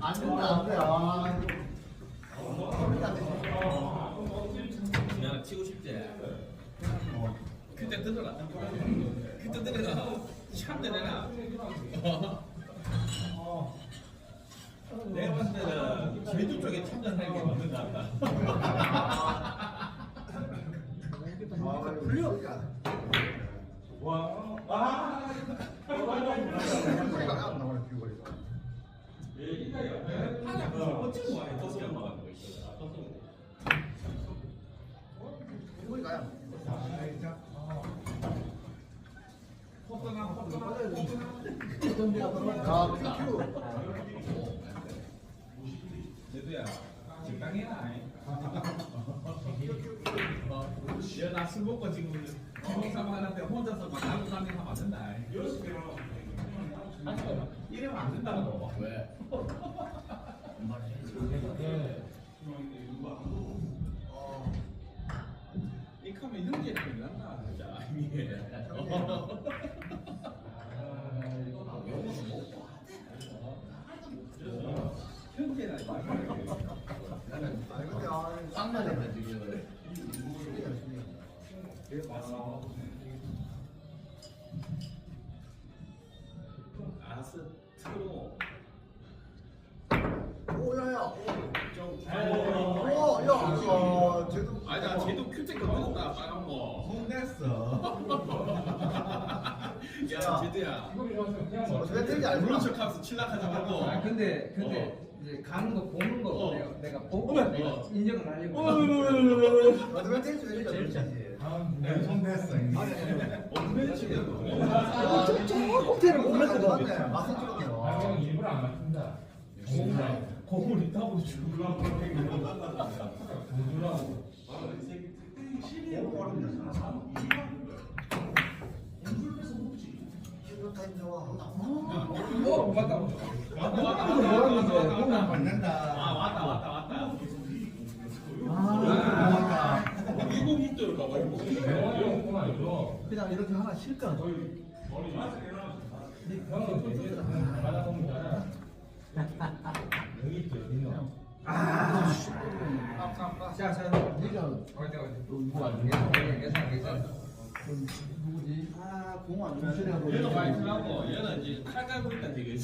안 된다 안 돼. 아. 그냥 치고 싶지. 그때 들어라. 그때 들어라. 참 되나. 내가 봤을 때는 제주 쪽에 참전하는 게 맞는 것 같다. 어찌 와야 터스 연마가 거 있어. 야, 큐. 제주야, 적당해라. 얘나 술 먹고 지금 김홍사만한테 혼자서 막 나고 다니면 안 된다. 이러면 안 된다고. 왜? 이 카면 이런 게 끝났나 진짜 이게. 현재나 아니 근데 아, 쌍나네 지금. 아스 그런 척하면서 칠락하지 말고 아 근데 근데 어. 이제 가는 거 보는 거 어. 내가 내가 보고 어머. 내가 어. 인정을 하려고 어드밴티지 되니까 그렇지. 내 혼냈어. 이미. 없는 친구 아, 저, 저 호텔을 못 맞거든. 맞네. 맛은 찍었네요. 아, 일부러 안 맞춘다. 거울 있다고 죽으라고 누구라고? 그냥 이렇게 하나 실까? 있죠, 민호. 자자 네가 예산 누구지? 아, 공안 중실하고. 얘는 많이 들어가고 얘는 이제 칼 깔고 있다 되게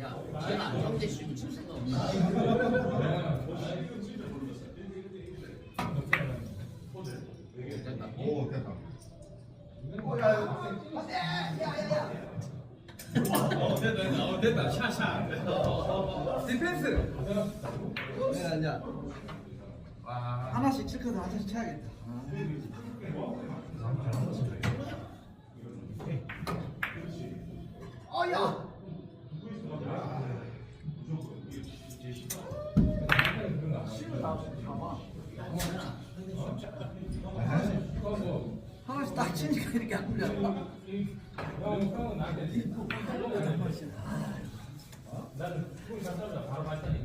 야, 걔는 안정돼 씨고 칠 생각 없나? 이제 하나씩 칠거든 하나씩 쳐야겠다. 어, 야. 실을 다 잡아. 하나씩 딱 치니까 이렇게 안 풀려. 나는 갔다 바로 갔다니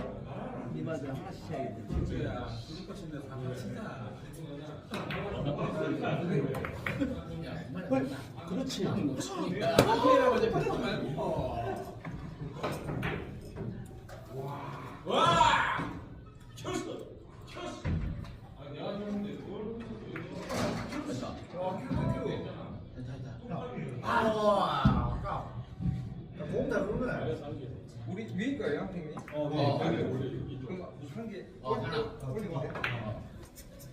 그렇지. 그러니까 거예요, 형님? 어, 네. 어, 그럼 한 개. 어, 하나. 아,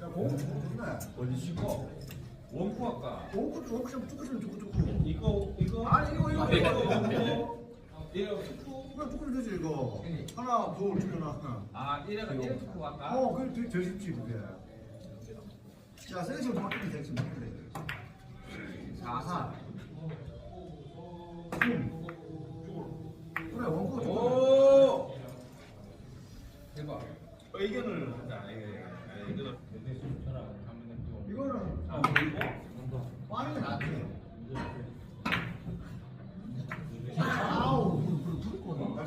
야, 어디 씹어? 원구 할까? 원구 조금 좀 조금 좀 조금 조금. 이거 이거 아니 이거 이거 이거 이거 이거 조금 되지 이거. 하나 둘 줄여놔. 아 이래가 이래 두고 할까? 어, 그래 되게 되게 쉽지 그게. 자, 세게 좀 바꾸면 되지. 4 4. 3.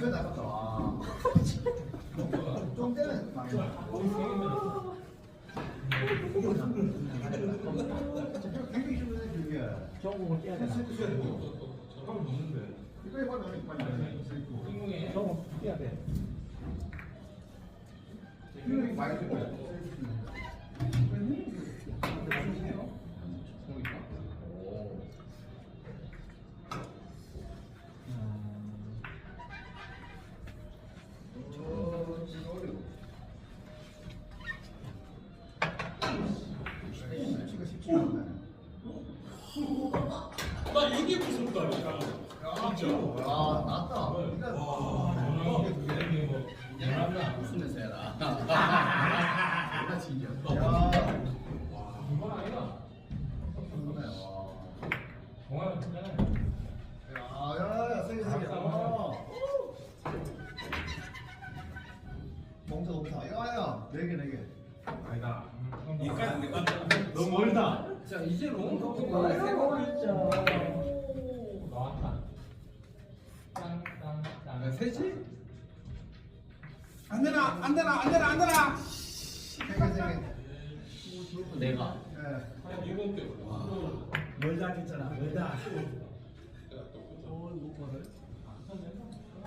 갑자기 나갔다. 와. 좀 때는 맞아. 굉장히 힘들어 그게. 전공을 깨야 되나? 이거 해봐 너는 빨리. 전공 깨야 돼. 이거 많이 들 이게 무섭다. 아, 낫다. 무슨 냄새야 나. 야, 이건 아니야. 좋네, 와. 공항을 했잖아요. 야, 야, 야, 세게, 세게. 어. 봉사, 봉사. 야, 야, 네 개, 네 개. 아니다. 이까지 너무 멀다. 자 이제 롱 세고 나왔다. 안 되나 안 되나 안 되나 안 되나. 세 개, 세 개. 내가. 멀다 했잖아. 멀다.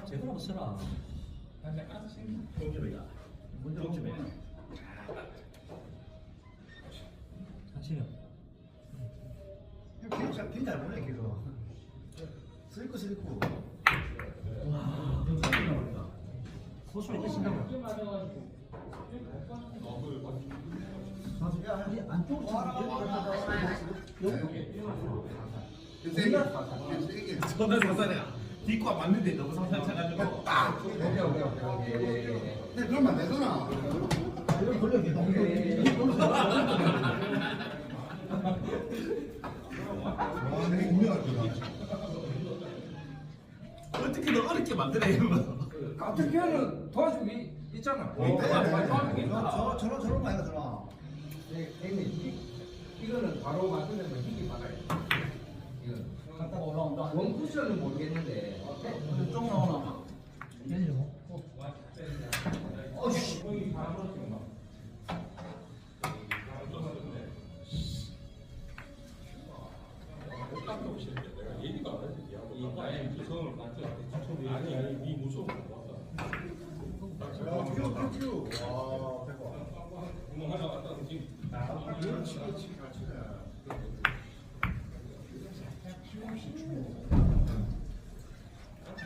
제대로 한번 써라. 동점이다. 먹어봐. 사실은 이거 잘, 잘 보내, 기도. 슬고, 슬고. 와, 굉장히 나온다. 계신다고. 야, 이 안쪽으로 저는 사사야. 뒷과 맞는데 너무. 딱! 오케이 오케이 오케이 네, 그러면 안 되잖아. 이런 걸로 와, 내가 유명할 거다. 어떻게 너 어렵게 만드냐 이거. 어떻게 하면 도와주기 있잖아 어, 맞아, 맞아. 저, 저런, 저런 거 아니야, 저런. 네, 형님 이- 이거는 바로 거 힘이 받아요 이거 갔다가 올라온다. 원 쿠션은 모르겠는데 어때? 좀 나오나? 얘네 좀. 어이씨. 아니 아니 네 무서워. 야, 큐, 큐, 큐. 와, 대박. 구멍 하나 갖다 지금 그렇지, 그렇지, 그렇지.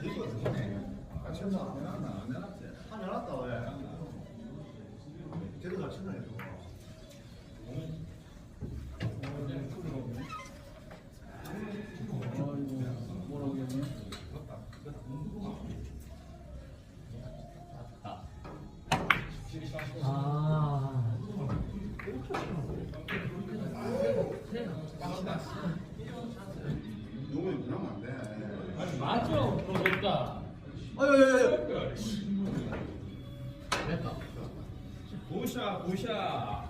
이거 되네. 아, 치웠나? 안 해놨나? 안 해놨지? 안 해놨다, 왜? 제대로 잘 치네, 저거. 어이구, 모르겠네. 아. 용을 그러면 안 맞아. 그러니까. 어이, 됐다. 부샤 부샤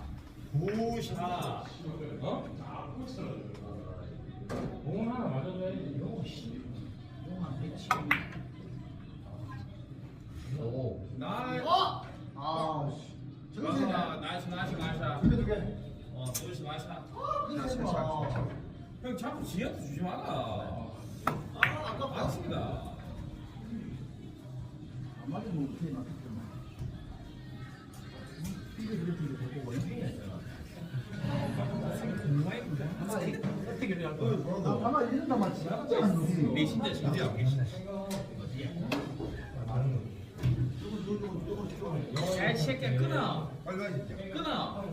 부샤. 어? 공은 하나 맞아줘야지. 요 씨. 용한 배치. 오. 나이. 아, 씨. 아, 세냐? 나이스 나이스 나이스. 두개 두 개. 어, 부시 나이스. 이거 세냐? 형 자꾸 지한테 주지 마라. 아, 아까 봤습니다. 안 맞으면 어떻게 맞겠구만. 이게 그렇게 되고 원래 어떻게 해야 돼? 아마 이런 다 맞지? 내 진짜 진짜 계시다. 야, 이 새끼야 끊어. 진짜. 끊어.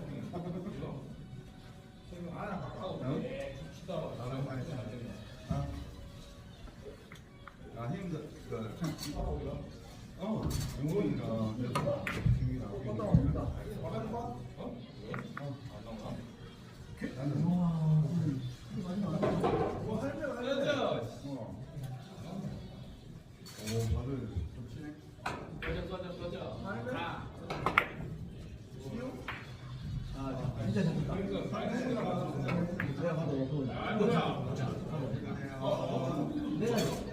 어, 영원이가 기억이 나고. 어? 어? 안 나오나? 나는. 와. 많이 나와. 뭐 할면 할면. 어. 오, 다들 좀 친해. 꺼져, 꺼져, 꺼져. 할면. 아. 시요? 아, 진짜 잘한다. 그러니까 빨리 나가서. 내가 봐도 또. 아, 뭐야. 내가.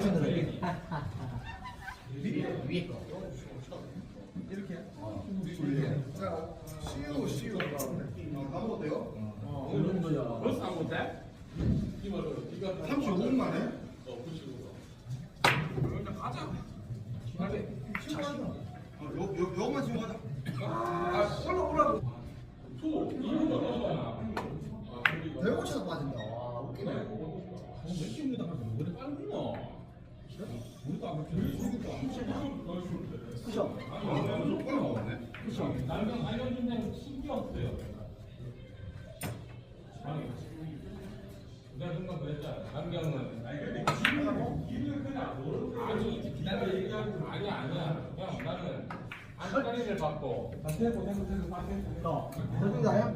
치는 애. 위에 거. 이렇게. 자, 시우 시우 나오는데. 아, 나도 어때요? 어, 그 정도야. 벌써 안 못해? 이거 이거 35분 만에? 어 그치고 일단 가자 빨리 어, 요, 요, 요거만 지금 하자. 그죠? 빨리 먹었네. 그죠? 날경 알려준 데는 신기 없어요 아니 내가 순간 그랬잖아 날경은 아니 기다려 얘기하고 아니야 아니야 그냥 나는 안까리를 받고 어, 대중다야?